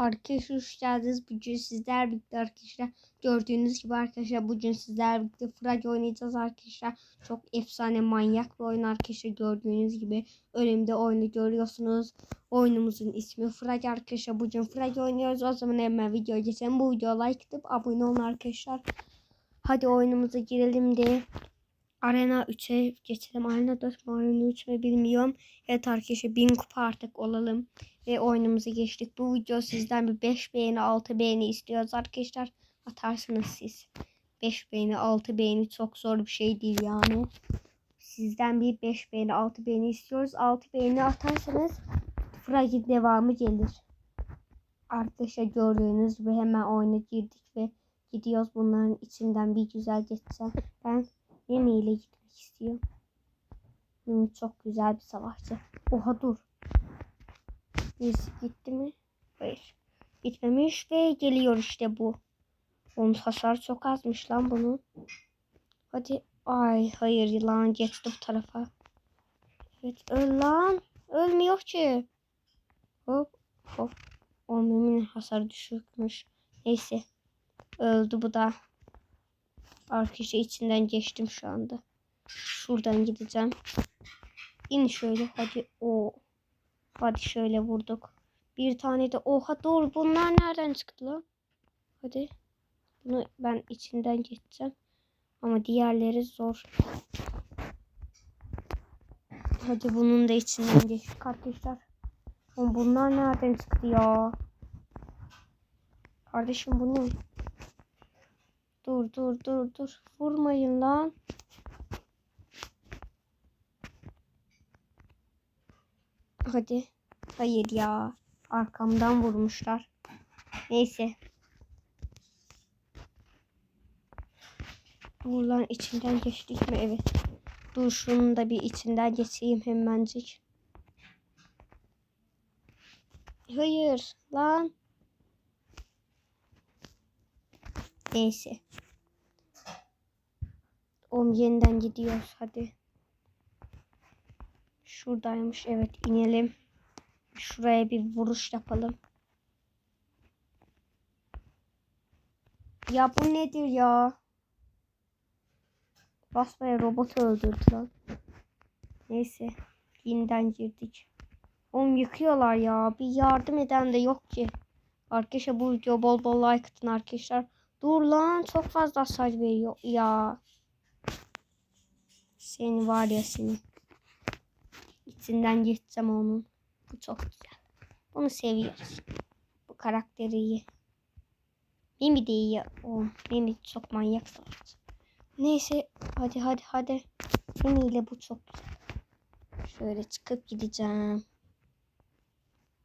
Arkadaşlar hoş geldiniz. Bugün sizler birlikte arkadaşlar. Gördüğünüz gibi arkadaşlar bugün sizler birlikte Frag oynayacağız arkadaşlar. Çok efsane manyak bir oyun arkadaşlar. Gördüğünüz gibi önümde oyunu görüyorsunuz. Oyunumuzun ismi Frag arkadaşlar. Bugün Frag oynuyoruz. O zaman hemen videoya geçelim. Bu videoya like atıp abone olun arkadaşlar. Hadi oyunumuza girelim de. Arena 3'e geçelim. Arena 4 mü Arena 3 mü bilmiyorum. Evet arkadaşlar 1000 kupa artık olalım. Ve oyunumuza geçtik. Bu video sizden bir 5 beğeni 6 beğeni istiyoruz arkadaşlar. Atarsınız siz. 5 beğeni 6 beğeni çok zor bir şey değil yani. Sizden bir 5 beğeni 6 beğeni istiyoruz. 6 beğeni atarsanız Fragil devamı gelir. Arkadaşlar gördüğünüz gibi hemen oyuna girdik ve gidiyoruz. Bunların içinden bir güzel geçeceğim. Ben Yemi ile gitmek istiyorum. Yemi çok güzel bir savaşçı. Oha dur. Birisi gitti mi? Hayır. Gitmemiş ve geliyor işte bu. Onun hasar çok azmış lan bunun. Hadi. Ay hayır lan geçti bu tarafa. Evet öl lan. Ölmüyor ki. Hop hop. O mümin hasar düşükmüş. Neyse. Öldü bu da. Arkadaşlar içinden geçtim şu anda. Şuradan gideceğim. İn şöyle hadi. O. Hadi şöyle vurduk. Bir tane de oha doğru bunlar nereden çıktı lan? Hadi. Bunu ben içinden geçeceğim. Ama diğerleri zor. Hadi bunun da içinden geçtik arkadaşlar. Oğlum bunlar nereden çıktı ya? Kardeşim bu ne? Dur dur dur dur. Vurmayın lan. Hadi. Hayır ya. Arkamdan vurmuşlar. Neyse. Dur lan içinden geçtik mi? Evet. Dur şunun da bir içinden geçeyim hemencik. Hayır lan. Neyse. Om yeniden gidiyoruz hadi. Şuradaymış evet inelim. Şuraya bir vuruş yapalım. Ya bu nedir ya? Basmaya robotu öldürdü lan. Neyse. Yeniden girdik. Oğlum yıkıyorlar ya. Bir yardım eden de yok ki. Arkadaşlar bu video bol bol like atın arkadaşlar. Dur lan çok fazla hasar veriyor ya. Seni var ya seni. İçinden geçeceğim onun. Bu çok güzel. Bunu seviyoruz. Bu karakteri iyi. Mimi de iyi. O Mimi çok manyak savaşçı. Neyse hadi hadi hadi. Mimi ile bu çok güzel. Şöyle çıkıp gideceğim.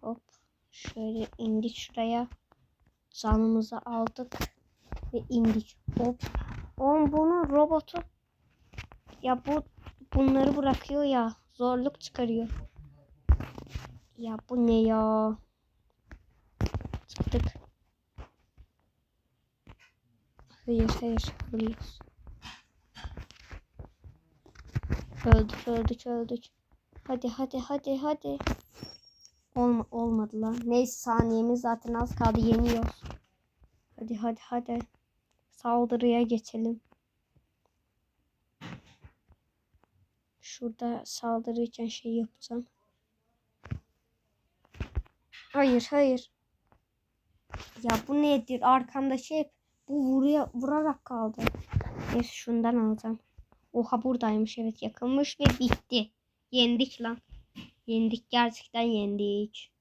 Hop. Şöyle indik şuraya. Canımızı aldık. Ve indik. Hop. Oğlum bunun robotu. Ya bu bunları bırakıyor ya. Zorluk çıkarıyor. Ya bu ne ya? Çıktık. Hayır hayır. Ölüyoruz. Öldük öldük öldük. Hadi hadi hadi hadi. Olma, olmadı lan. Neyse saniyemiz zaten az kaldı yeniyoruz. Hadi hadi hadi. Saldırıya geçelim. Şurada saldırırken şey yapacağım. Hayır hayır. Ya bu nedir? Arkamda şey bu vuruyor, vurarak kaldı. Neyse şundan alacağım. Oha buradaymış evet yakılmış ve bitti. Yendik lan. Yendik gerçekten yendik.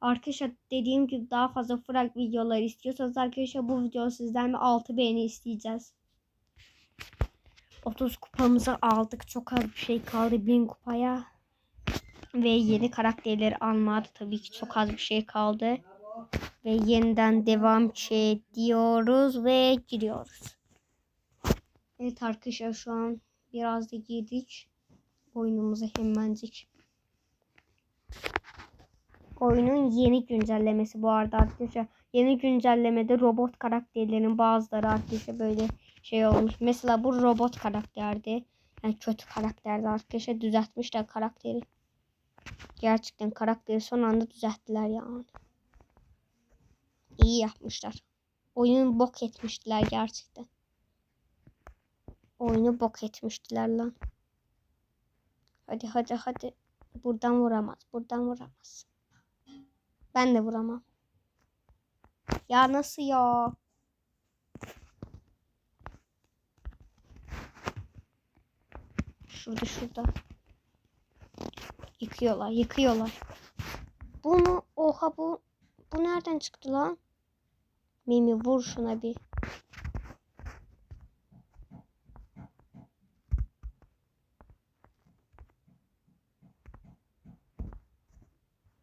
Arkadaşlar dediğim gibi daha fazla frag videolar istiyorsanız arkadaşlar bu video sizden bir 6 beğeni isteyeceğiz. 30 kupamızı aldık. Çok az bir şey kaldı 1000 kupaya. Ve yeni karakterleri almadı. Tabii ki çok az bir şey kaldı. Ve yeniden devam ediyoruz ve giriyoruz. Evet arkadaşlar şu an biraz da girdik. Oyunumuza hemencik. Oyunun yeni güncellemesi bu arada arkadaşlar. Yeni güncellemede robot karakterlerin bazıları arkadaşlar böyle şey olmuş. Mesela bu robot karakterdi. Yani kötü karakterdi arkadaşlar. Düzeltmişler karakteri. Gerçekten karakteri son anda düzelttiler yani. İyi yapmışlar. Oyunu bok etmiştiler gerçekten. Oyunu bok etmiştiler lan. Hadi hadi hadi. Buradan vuramaz. Buradan vuramaz. Ben de vuramam. Ya nasıl ya? Şurada şurada. Yıkıyorlar, yıkıyorlar. Bunu oha bu bu nereden çıktı lan? Mimi vur şuna bir.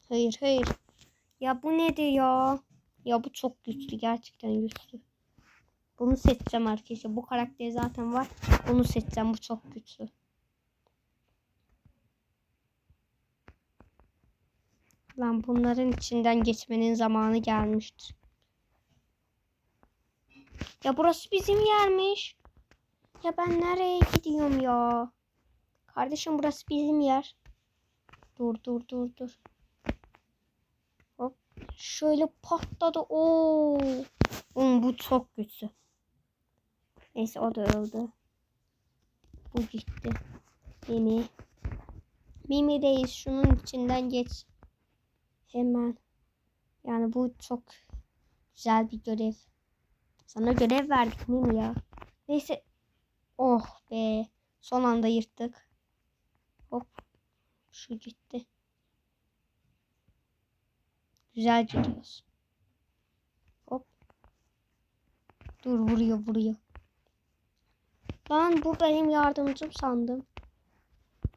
Hayır hayır. Ya bu nedir ya? Ya bu çok güçlü gerçekten güçlü. Bunu seçeceğim arkadaşlar. Bu karakter zaten var. Bunu seçeceğim. Bu çok güçlü. Lan bunların içinden geçmenin zamanı gelmiştir. Ya burası bizim yermiş. Ya ben nereye gidiyorum ya? Kardeşim burası bizim yer. Dur dur dur dur. Hop. Şöyle patladı. Oo. Oğlum bu çok güçlü. Neyse o da öldü. Bu gitti. Mimi. Mimi reis şunun içinden geç. Hemen. Yani bu çok güzel bir görev. Sana görev verdik Mimi ya. Neyse. Oh be. Son anda yırttık. Hop. Şu gitti. Güzel gidiyoruz. Hop. Dur vuruyor vuruyor. Lan bu benim yardımcım sandım.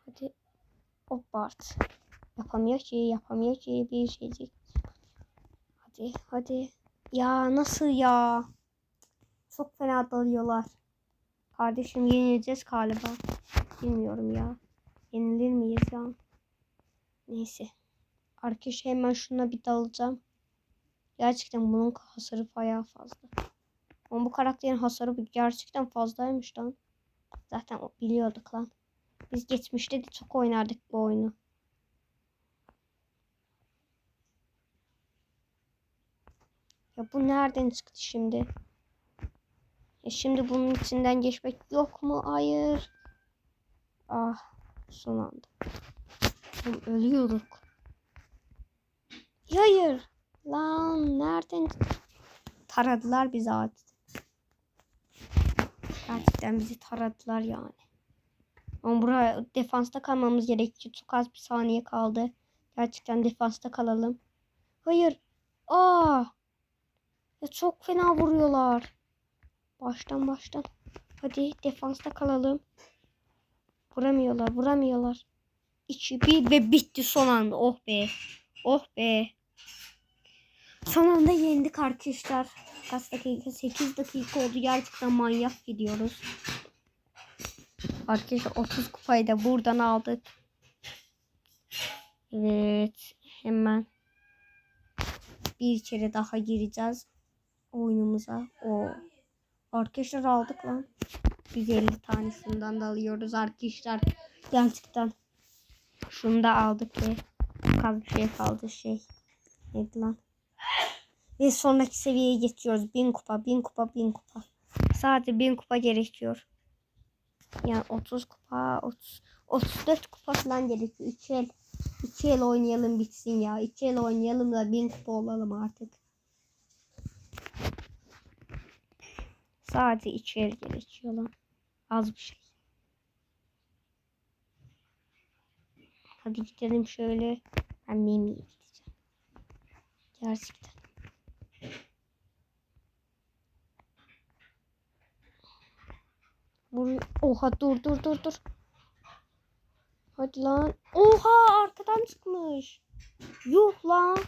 Hadi. Hop Bart. Yapamıyor ki yapamıyor ki bir şeycik. Hadi hadi. Ya nasıl ya? Çok fena dalıyorlar. Kardeşim yenileceğiz galiba. Bilmiyorum ya. Yenilir miyiz ya? Neyse. Arkadaşlar hemen şuna bir dalacağım. Gerçekten bunun hasarı bayağı fazla. Ama bu karakterin hasarı gerçekten fazlaymış lan. Zaten biliyorduk lan. Biz geçmişte de çok oynardık bu oyunu. Ya bu nereden çıktı şimdi? Ya şimdi bunun içinden geçmek yok mu? Hayır. Ah son anda. Oğlum ölüyorduk. Hayır. Lan nereden taradılar bizi artık. Gerçekten bizi taradılar yani. Ama buraya defansta kalmamız gerekiyor. Çok az bir saniye kaldı. Gerçekten defansta kalalım. Hayır. Aa! Ya çok fena vuruyorlar. Baştan baştan. Hadi defansta kalalım. Vuramıyorlar, vuramıyorlar. İki bir ve bitti son anda. Oh be. Oh be. Son anda yendik arkadaşlar. Kaç dakika? 8 dakika oldu. Gerçekten manyak gidiyoruz. Arkadaşlar 30 kupayı da buradan aldık. Evet. Hemen bir kere daha gireceğiz oyunumuza. O arkadaşlar aldık lan. 150 tanesinden de alıyoruz arkadaşlar. Gerçekten. Şunu da aldık ve kaldı şey kaldı şey. Neydi lan? Ve sonraki seviyeye geçiyoruz. 1000 kupa, 1000 kupa, 1000 kupa. Sadece 1000 kupa gerekiyor. Yani 30 kupa, 30, 34 kupa falan gerekiyor. 2 el, 2 el oynayalım bitsin ya. 2 el oynayalım da 1000 kupa olalım artık. Sadece 2 el gerekiyor lan. Az bir şey. Hadi gidelim şöyle. Ben Mimi'ye gideceğim. Gerçekten. Vur. Oha dur dur dur dur. Hadi lan. Oha arkadan çıkmış. Yuh lan.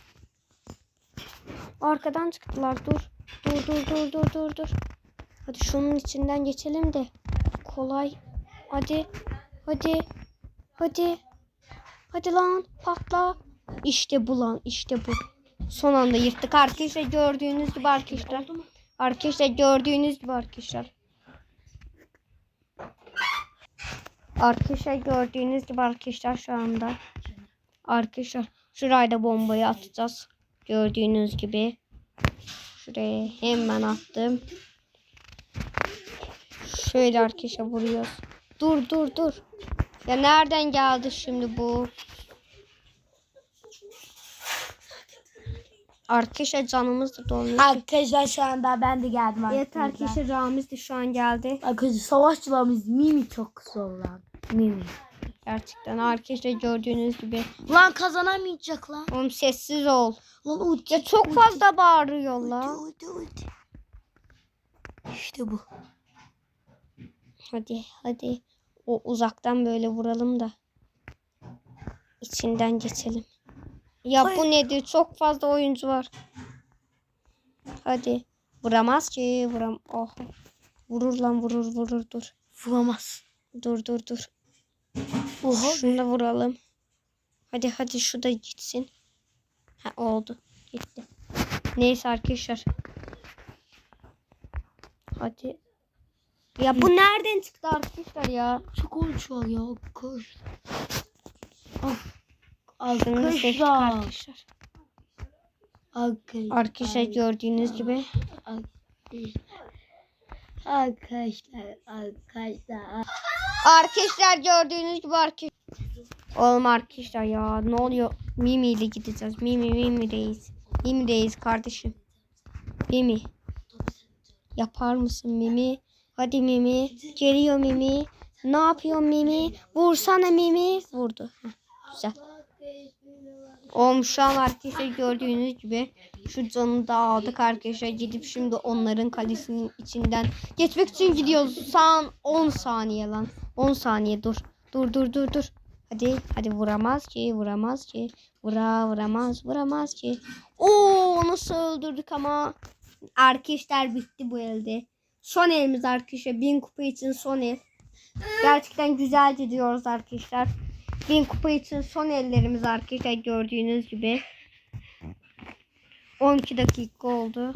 Arkadan çıktılar dur. Dur dur dur dur dur dur. Hadi şunun içinden geçelim de. Kolay. Hadi. Hadi. Hadi. Hadi lan patla. İşte bu lan işte bu. Son anda yırttık arkadaşlar gördüğünüz gibi arkadaşlar. Arkadaşlar gördüğünüz gibi arkadaşlar. Arkadaşlar gördüğünüz gibi arkadaşlar şu anda. Arkadaşlar şuraya da bombayı atacağız. Gördüğünüz gibi. Şuraya hemen attım. Şöyle arkadaşlar vuruyoruz. Dur dur dur. Ya nereden geldi şimdi bu? Arkadaşlar canımız da dolmuş. Arkadaşlar şu anda ben de geldim Evet arkadaşlar Ramiz de şu an geldi. Arkadaşlar savaşçılarımız Mimi çok zorlandı. Mimi. Gerçekten arkadaşlar gördüğünüz gibi. Lan kazanamayacak lan. Oğlum sessiz ol. Lan ulti. Ya çok fazla bağırıyorlar. Ulti ulti. İşte bu. Hadi hadi. O uzaktan böyle vuralım da. İçinden geçelim. Ya bu Hayır. nedir? Çok fazla oyuncu var. Hadi. Vuramaz ki. Vuram. Oh. Vurur lan vurur vurur dur. Vuramaz. Dur dur dur. Oha. Şunu da vuralım. Hadi hadi şu da gitsin. Ha oldu. Gitti. Neyse arkadaşlar. Hadi. Ya bu nereden çıktı arkadaşlar ya? Çok var ya. Arkadaşlar. Arkadaşlar. Arkadaşlar gördüğünüz gibi. Arkadaşlar. Arkadaşlar. Arkadaşlar gördüğünüz gibi arkadaşlar. Oğlum arkadaşlar ya ne oluyor? Mimi ile gideceğiz. Mimi Mimi reis. Mimi reis kardeşim. Mimi. Yapar mısın Mimi? Hadi Mimi. Geliyor Mimi. Ne yapıyor Mimi? Vursana Mimi. Vurdu. Güzel. Oğlum şu gördüğünüz gibi şu canı da aldık arkadaşlar. Gidip şimdi onların kalesinin içinden geçmek için gidiyoruz. Son 10 saniye lan. 10 saniye dur. Dur dur dur dur. Hadi hadi vuramaz ki vuramaz ki. Vura vuramaz vuramaz ki. Oo nasıl öldürdük ama. Arkadaşlar bitti bu elde. Son elimiz arkadaşlar. Bin kupa için son el. Gerçekten güzel gidiyoruz arkadaşlar. Bin kupa için son ellerimiz arkadaşlar gördüğünüz gibi. 12 dakika oldu.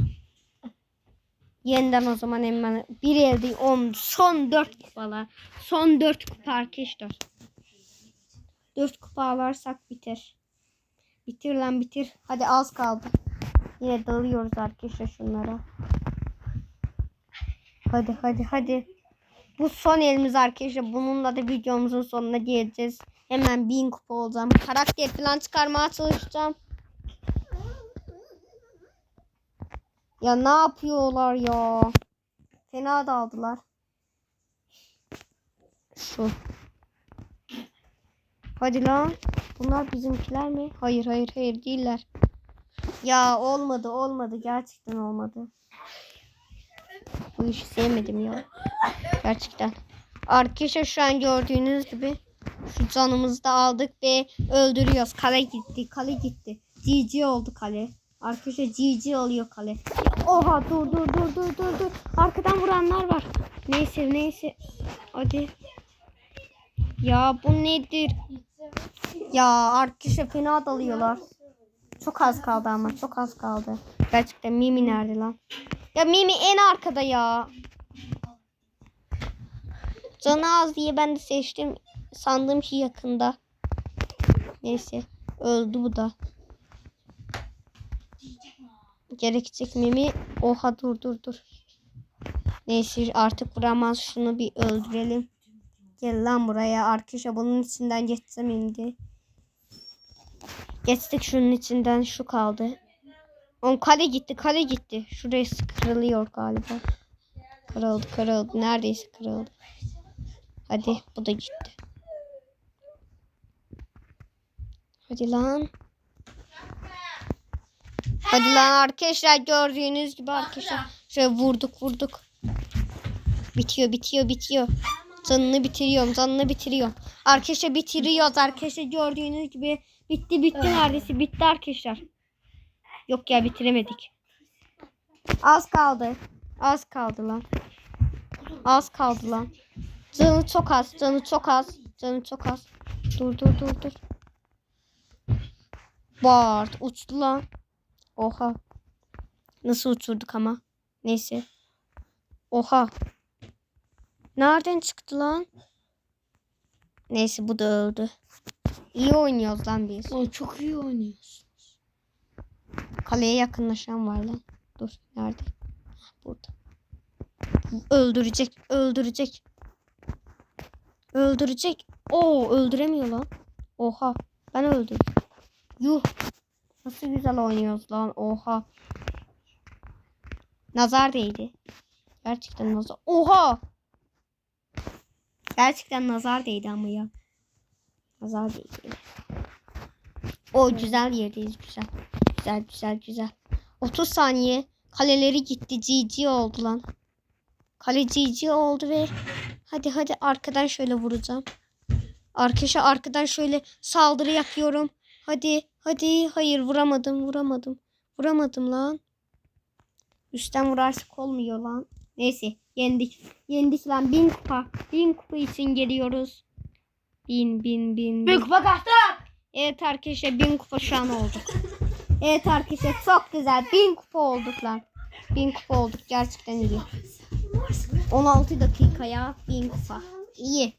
Yeniden o zaman hemen bir elde 10 son 4 kupalar. Son 4 kupa arkadaşlar. 4 kupa alarsak biter. Bitir lan bitir. Hadi az kaldı. Yine dalıyoruz arkadaşlar şunlara. Hadi hadi hadi. Bu son elimiz arkadaşlar. Bununla da videomuzun sonuna geleceğiz. Hemen 1000 kupa olacağım. Karakter falan çıkarmaya çalışacağım. Ya ne yapıyorlar ya? Fena daldılar. Şu. Hadi lan. Bunlar bizimkiler mi? Hayır hayır hayır değiller. Ya olmadı olmadı. Gerçekten olmadı. Bu işi sevmedim ya. Gerçekten. Arkadaşlar şu an gördüğünüz gibi şu canımızı da aldık ve öldürüyoruz. Kale gitti. Kale gitti. GG oldu kale. Arkadaşlar GG oluyor kale. Oha dur dur dur dur dur dur. Arkadan vuranlar var. Neyse neyse. Hadi. Ya bu nedir? Ya arkadaşlar fena dalıyorlar. Çok az kaldı ama çok az kaldı. Gerçekten Mimi nerede lan? Ya Mimi en arkada ya. Canı az diye ben de seçtim. Sandığım şey yakında. Neyse. Öldü bu da. Gerekecek Mimi. Oha dur dur dur. Neyse artık vuramaz. Şunu bir öldürelim. Gel lan buraya. Arkadaşlar bunun içinden geçsem indi. Geçtik şunun içinden. Şu kaldı. On kale gitti. Kale gitti. Şurası kırılıyor galiba. Kırıldı kırıldı. Neredeyse kırıldı. Hadi bu da gitti. Hadi lan. Hadi lan arkadaşlar gördüğünüz gibi arkadaşlar. Şöyle vurduk vurduk. Bitiyor bitiyor bitiyor. Canını bitiriyorum canını bitiriyorum. Arkadaşlar bitiriyoruz arkadaşlar gördüğünüz gibi. Bitti bitti neredeyse bitti arkadaşlar. Yok ya bitiremedik. Az kaldı. Az kaldı lan. Az kaldı lan. Canı çok az. Canı çok az. Canı çok az. Dur dur dur dur. Bart uçtu lan. Oha. Nasıl uçurduk ama. Neyse. Oha. Nereden çıktı lan? Neyse bu da öldü. İyi oynuyoruz lan biz. O çok iyi oynuyorsun. Kaleye yakınlaşan var lan. Dur nerede? Burada. Öldürecek, öldürecek. Öldürecek. Oo öldüremiyor lan. Oha ben öldüm. Yuh. Nasıl güzel oynuyoruz lan. Oha. Nazar değdi. Gerçekten nazar. Oha. Gerçekten nazar değdi ama ya. Nazar değdi. O güzel yerdeyiz güzel. Güzel güzel güzel. 30 saniye kaleleri gitti. GG oldu lan. Kale GG oldu ve hadi hadi arkadan şöyle vuracağım. Arkadaşa arkadan şöyle saldırı yapıyorum. Hadi hadi hayır vuramadım vuramadım. Vuramadım lan. Üstten vurarsak olmuyor lan. Neyse yendik. Yendik lan bin kupa. Bin kupa için geliyoruz. Bin bin bin. Bir bin. kupa kaçtı. Evet arkadaşlar bin kupa şu an olduk. Evet arkadaşlar çok güzel. Bin kupa olduk lan. Bin kupa olduk. Gerçekten iyi. 16 dakikaya bin kupa. İyi.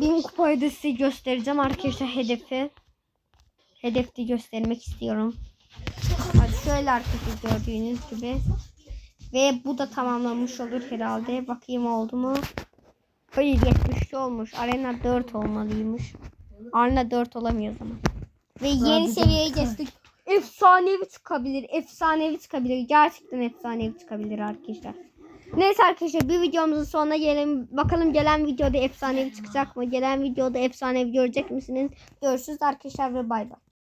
Bin kupayı da size göstereceğim arkadaşlar hedefi. Hedefi göstermek istiyorum. Hadi şöyle arkadaşlar gördüğünüz gibi. Ve bu da tamamlanmış olur herhalde. Bakayım oldu mu? Hayır 70 olmuş. Arena 4 olmalıymış. Arena 4 olamıyor zaman. Ve yeni Sadece seviyeye geçtik. Efsanevi çıkabilir. Efsanevi çıkabilir. Gerçekten efsanevi çıkabilir arkadaşlar. Neyse arkadaşlar bir videomuzun sonuna gelelim. Bakalım gelen videoda efsanevi çıkacak mı? Gelen videoda efsanevi görecek misiniz? Görüşürüz arkadaşlar ve bay bay.